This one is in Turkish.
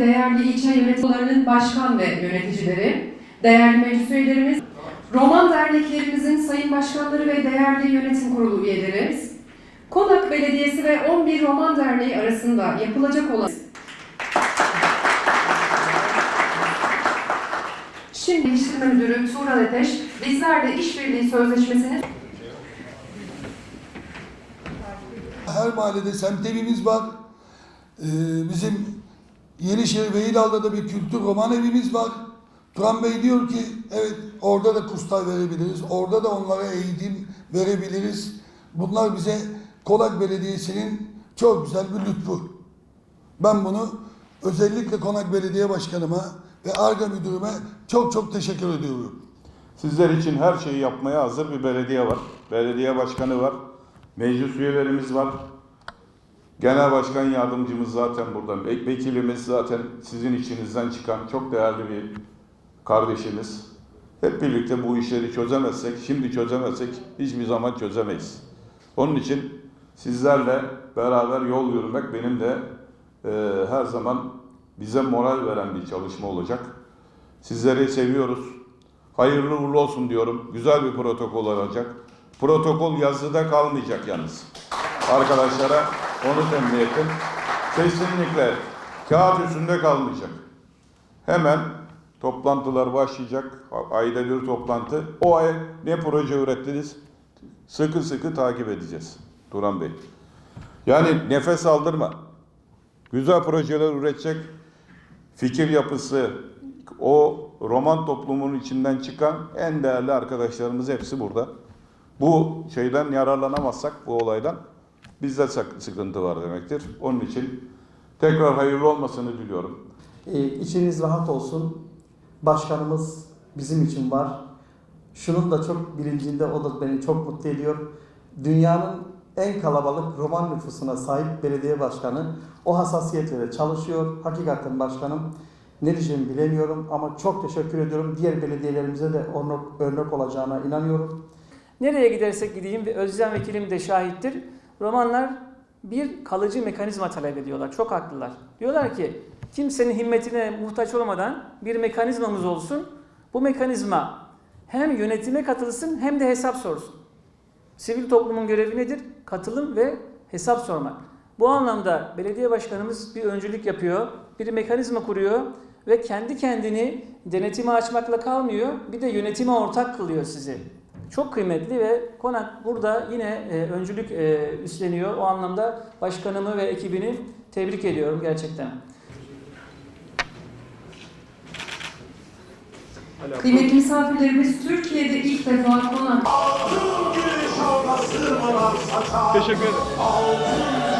değerli ilçe yöneticilerinin başkan ve yöneticileri, değerli meclis üyelerimiz, Roman derneklerimizin sayın başkanları ve değerli yönetim kurulu üyelerimiz, Konak Belediyesi ve 11 Roman Derneği arasında yapılacak olan Şimdi İşletme Müdürü Tuğra Ateş, bizler de işbirliği sözleşmesini Her mahallede semt evimiz var. Ee, bizim Yenişehir ve da bir kültür roman evimiz var. Turan Bey diyor ki evet orada da kurslar verebiliriz. Orada da onlara eğitim verebiliriz. Bunlar bize Konak Belediyesi'nin çok güzel bir lütfu. Ben bunu özellikle Konak Belediye Başkanıma ve ARGA Müdürüme çok çok teşekkür ediyorum. Sizler için her şeyi yapmaya hazır bir belediye var. Belediye başkanı var. Meclis üyelerimiz var. Genel başkan yardımcımız zaten burada. Vek- Vekilimiz zaten sizin içinizden çıkan çok değerli bir kardeşimiz. Hep birlikte bu işleri çözemezsek, şimdi çözemezsek hiçbir zaman çözemeyiz. Onun için sizlerle beraber yol yürümek benim de e, her zaman bize moral veren bir çalışma olacak. Sizleri seviyoruz. Hayırlı uğurlu olsun diyorum. Güzel bir protokol olacak. Protokol yazıda kalmayacak yalnız. Arkadaşlara onu tembih ettim. Kesinlikle kağıt üstünde kalmayacak. Hemen toplantılar başlayacak. Ayda bir toplantı. O ay ne proje ürettiniz? Sıkı sıkı takip edeceğiz. Turan Bey. Yani nefes aldırma. Güzel projeler üretecek. Fikir yapısı, o roman toplumunun içinden çıkan en değerli arkadaşlarımız hepsi burada. Bu şeyden yararlanamazsak bu olaydan bizde sıkıntı var demektir. Onun için tekrar hayırlı olmasını diliyorum. E, içiniz rahat olsun. Başkanımız bizim için var. Şunun da çok bilincinde o da beni çok mutlu ediyor. Dünyanın en kalabalık roman nüfusuna sahip belediye başkanı o hassasiyetle çalışıyor. Hakikaten başkanım ne diyeceğimi bilemiyorum ama çok teşekkür ediyorum. Diğer belediyelerimize de örnek, örnek olacağına inanıyorum. Nereye gidersek gideyim ve Özlem Vekilim de şahittir. Romanlar bir kalıcı mekanizma talep ediyorlar. Çok haklılar. Diyorlar ki kimsenin himmetine muhtaç olmadan bir mekanizmamız olsun. Bu mekanizma hem yönetime katılsın hem de hesap sorsun. Sivil toplumun görevi nedir? Katılım ve hesap sormak. Bu anlamda belediye başkanımız bir öncülük yapıyor, bir mekanizma kuruyor ve kendi kendini denetime açmakla kalmıyor, bir de yönetime ortak kılıyor sizi. Çok kıymetli ve Konak burada yine e, öncülük e, üstleniyor. O anlamda başkanımı ve ekibini tebrik ediyorum gerçekten. Kıymetli misafirlerimiz Türkiye'de ilk defa konak Teşekkür ederim.